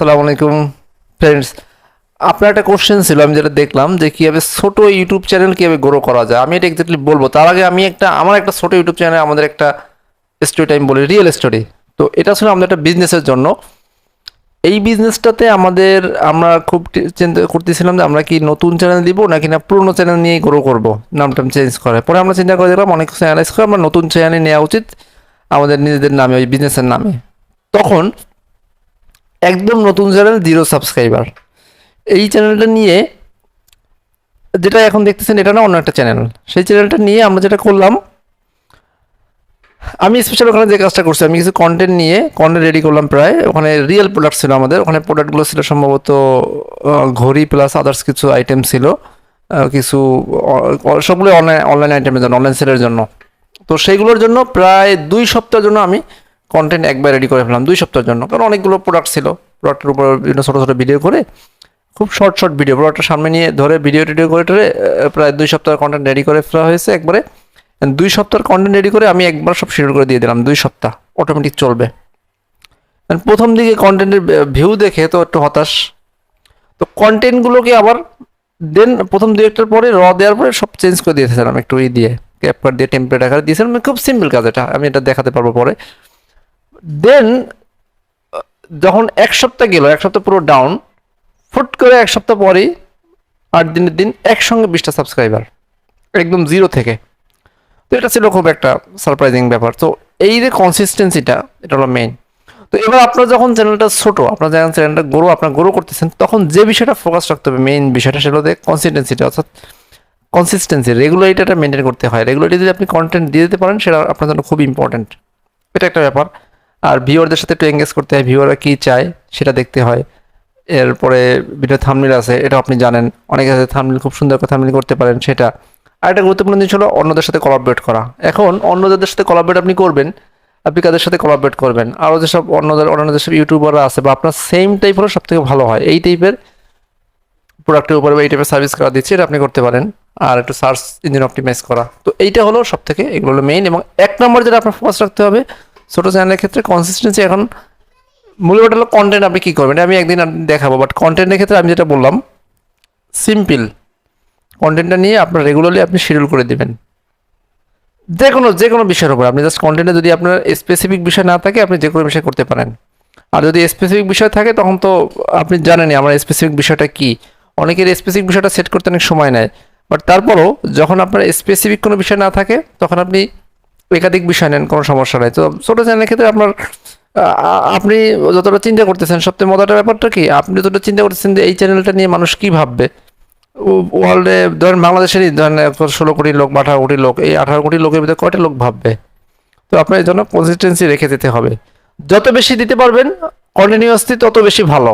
সালাম আলাইকুম ফ্রেন্ডস আপনার একটা কোশ্চেন ছিল, আমি যেটা দেখলাম যে কীভাবে ছোট ইউটিউব চ্যানেল কীভাবে গ্রো করা যায়। আমি এটা এক্স্যাক্টলি বলব। তার আগে আমি একটা, আমার একটা ছোট ইউটিউব চ্যানেল আমাদের একটা স্টোরি টাইম বলি রিয়েল স্টোরি তো এটা ছিল আমাদের একটা বিজনেসের জন্য। এই বিজনেসটাতে আমাদের, আমরা খুব চিন্তা করতেছিলাম যে আমরা কি নতুন চ্যানেল দিব নাকি না পুরোনো চ্যানেল নিয়েই গ্রো করব। নামটাম চেঞ্জ করে। পরে আমরা চিন্তা করে দেখলাম, অনেক অ্যানালাইজ করে আমরা নতুন চ্যানেল নেওয়া উচিত আমাদের নিজেদের নামে, ওই বিজনেসের নামে। তখন একদম নতুন চ্যানেল জিরো সাবস্ক্রাইবার এই চ্যানেলটা নিয়ে যেটা এখন দেখতেছেন, এটা না অন্য একটা চ্যানেল সেই চ্যানেলটা নিয়ে আমরা যেটা করলাম, আমি স্পেশাল ওখানে যে কাজটা করছি, আমি কিছু কন্টেন্ট নিয়ে কন্টেন্ট রেডি করলাম প্রায়। ওখানে রিয়েল প্রোডাক্ট ছিল আমাদের। ওখানে প্রোডাক্টগুলো ছিল সম্ভবত ঘড়ি প্লাস আদার্স কিছু আইটেম ছিল কিছু সবগুলো অনলাইন অনলাইন আইটেমের জন্য অনলাইন সেলের জন্য। তো সেইগুলোর জন্য প্রায় দুই সপ্তাহের জন্য আমি কন্টেন্ট একবার রেডি করে ফেলাম দুই সপ্তাহের জন্য। কারণ অনেকগুলো প্রোডাক্ট ছিল। প্রোডাক্টের উপর বিভিন্ন ছোটো ছোটো ভিডিও করে, খুব শর্ট শর্ট ভিডিও প্রোডাক্টটা সামনে নিয়ে ধরে ভিডিও টিডিও করে টরে প্রায় দুই সপ্তাহের কন্টেন্ট রেডি করে ফেলা হয়েছে একবারে। দুই সপ্তাহের কন্টেন্ট রেডি করে আমি একবার সব শিডিউল করে দিয়ে দিলাম, দুই সপ্তাহ। অটোমেটিক চলবে। প্রথম দিকে কন্টেন্টের ভিউ দেখে তো একটু হতাশ। তো কন্টেন্টগুলোকে আবার দেন প্রথম দু একটার পরে র দেওয়ার পরে সব চেঞ্জ করে দিয়েছিলাম একটু ই দিয়ে। ক্যাপকার দিয়ে টেম্পলেট আকারে দিয়েছিলাম। খুব সিম্পল কাজ এটা। আমি এটা দেখাতে পারব পরে। দেন যখন এক সপ্তাহ গেল, এক সপ্তাহ পুরো ডাউন ফুট করে এক সপ্তাহ পরেই, আট দিনের দিন একসঙ্গে বিশটা সাবস্ক্রাইবার একদম জিরো থেকে। তো এটা ছিল খুব একটা সারপ্রাইজিং ব্যাপার। তো এই যে কনসিস্টেন্সিটা এটা হলো মেইন তো এবার আপনার যখন চ্যানেলটা ছোট, আপনার যখন চ্যানেলটা গ্রো, আপনার গ্রো করতেছেন, তখন যে বিষয়টা ফোকাস রাখতে হবে মেইন বিষয়টা সেটা হচ্ছে কনসিস্টেন্সিটা অর্থাৎ কনসিস্টেন্সি রেগুলারিটিটা মেনটেন করতে হয়। রেগুলারিটি যদি আপনি কন্টেন্ট দিয়ে দিতে পারেন, সেটা আপনার জন্য খুব ইম্পর্টেন্ট এটা একটা ব্যাপার। আর ভিউয়ারদের সাথে একটু এঙ্গেজ করতে হয়, ভিউয়াররা কী চায় সেটা দেখতে হয়। এরপরে ভিডিও থামমিল আছে এটা আপনি জানেন। অনেকে আছে থামমিল খুব সুন্দর করে থামমিল করতে পারেন সেটা। আর একটা গুরুত্বপূর্ণ জিনিস হলো অন্যদের সাথে কোলাবরেট করা। এখন অন্যদের সাথে কোলাবরেট আপনি করবেন, আপনি কাদের সাথে কোলাবরেট করবেন? আরও যেসব অন্যদের, অন্যান্য যেসব ইউটিউবাররা আছে বা আপনার সেম টাইপ হলো সব থেকে ভালো হয়। এই টাইপের প্রোডাক্টের উপরে বা এই টাইপের সার্ভিস করা দিচ্ছে, এটা আপনি করতে পারেন। আর একটু সার্চ ইঞ্জিন অপটিমাইজ করা। তো এইটা হলো সব থেকে এগুলো হলো মেইন এবং এক নম্বর যেটা আপনার ফোকাস রাখতে হবে ছোটো চ্যানেলের ক্ষেত্রে কনসিস্টেন্সি এখন মূলত হলো কন্টেন্ট আপনি কী করবেন? আমি একদিন দেখাবো বাট কন্টেন্টের ক্ষেত্রে আমি যেটা বললাম সিম্পল কন্টেন্টটা নিয়ে আপনার রেগুলারলি আপনি শিডিউল করে দেবেন। যে কোনো যে কোনো বিষয়ের উপর। আপনি জাস্ট কন্টেন্টে যদি আপনার স্পেসিফিক বিষয় না থাকে, আপনি যে কোনো বিষয় করতে পারেন। আর যদি স্পেসিফিক বিষয় থাকে, তখন তো আপনি জানেনই আমার স্পেসিফিক বিষয়টা কি। অনেকের স্পেসিফিক বিষয়টা সেট করতে অনেক সময় নেয়। বাট তারপরও যখন আপনার স্পেসিফিক কোনো বিষয় না থাকে, তখন আপনি একাধিক বিষয় নেন, কোনো সমস্যা নেই। তো ছোটো চ্যানেলের ক্ষেত্রে আপনার আপনি যতটা চিন্তা করতেছেন সবথেকে মজাটার ব্যাপারটা কি? আপনি যতটা চিন্তা করতেছেন যে এই চ্যানেলটা নিয়ে মানুষ কি ভাববে? ওয়ার্ল্ডে ধরেন বাংলাদেশেরই ধরেন ষোলো কোটি লোক বা আঠারো কোটি লোক, এই আঠারো কোটি লোকের ভিতরে কয়টা লোক ভাববে? তো আপনার এই জন্য কনসিস্টেন্সি রেখে দিতে হবে। যত বেশি দিতে পারবেন কন্টিনিউয়াসলি তত বেশি ভালো।